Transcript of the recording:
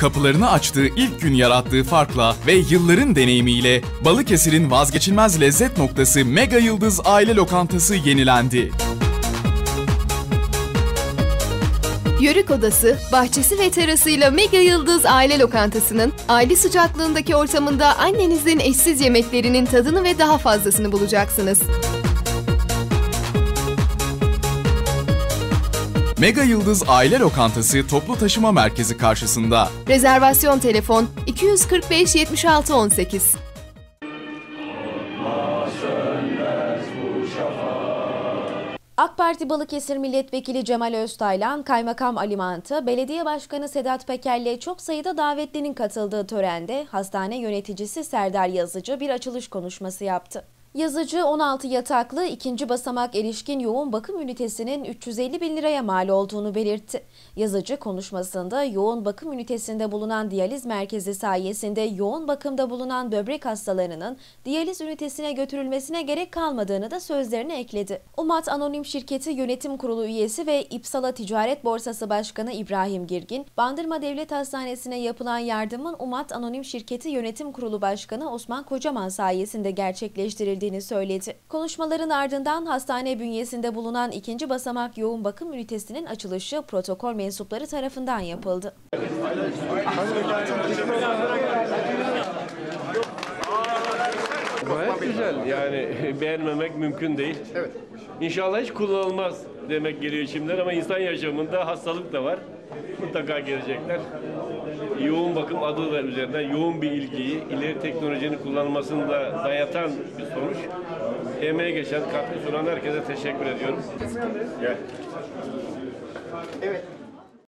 Kapılarını açtığı ilk gün yarattığı farkla ve yılların deneyimiyle Balıkesir'in vazgeçilmez lezzet noktası Mega Yıldız Aile Lokantası yenilendi. Yörük odası, bahçesi ve terasıyla Mega Yıldız Aile Lokantası'nın aile sıcaklığındaki ortamında annenizin eşsiz yemeklerinin tadını ve daha fazlasını bulacaksınız. Mega Yıldız Aile Lokantası toplu taşıma merkezi karşısında. Rezervasyon telefon 245 76 18. AK Parti Balıkesir Milletvekili Cemal Öztaylan, Kaymakam Ali Mantı, Belediye Başkanı Sedat Peker'le çok sayıda davetlinin katıldığı törende hastane yöneticisi Serdar Yazıcı bir açılış konuşması yaptı. Yazıcı 16 yataklı ikinci basamak erişkin yoğun bakım ünitesinin 350 bin liraya mal olduğunu belirtti. Yazıcı konuşmasında yoğun bakım ünitesinde bulunan diyaliz merkezi sayesinde yoğun bakımda bulunan böbrek hastalarının diyaliz ünitesine götürülmesine gerek kalmadığını da sözlerine ekledi. Umat Anonim Şirketi Yönetim Kurulu üyesi ve İpsala Ticaret Borsası Başkanı İbrahim Girgin, Bandırma Devlet Hastanesi'ne yapılan yardımın Umat Anonim Şirketi Yönetim Kurulu Başkanı Osman Kocaman sayesinde gerçekleştirildiğini söyledi. Konuşmaların ardından hastane bünyesinde bulunan ikinci basamak yoğun bakım ünitesinin açılışı protokol mensupları tarafından yapıldı. Güzel. Yani beğenmemek mümkün değil. Evet. İnşallah hiç kullanılmaz demek geliyor içimden ama insan yaşamında hastalık da var. Mutlaka gelecekler. Yoğun bakım adı da üzerinden yoğun bir ilgiyi, ileri teknolojinin kullanılmasını da dayatan bir sonuç. Emeğe geçen, katkı sunan herkese teşekkür ediyorum. Gel. Evet.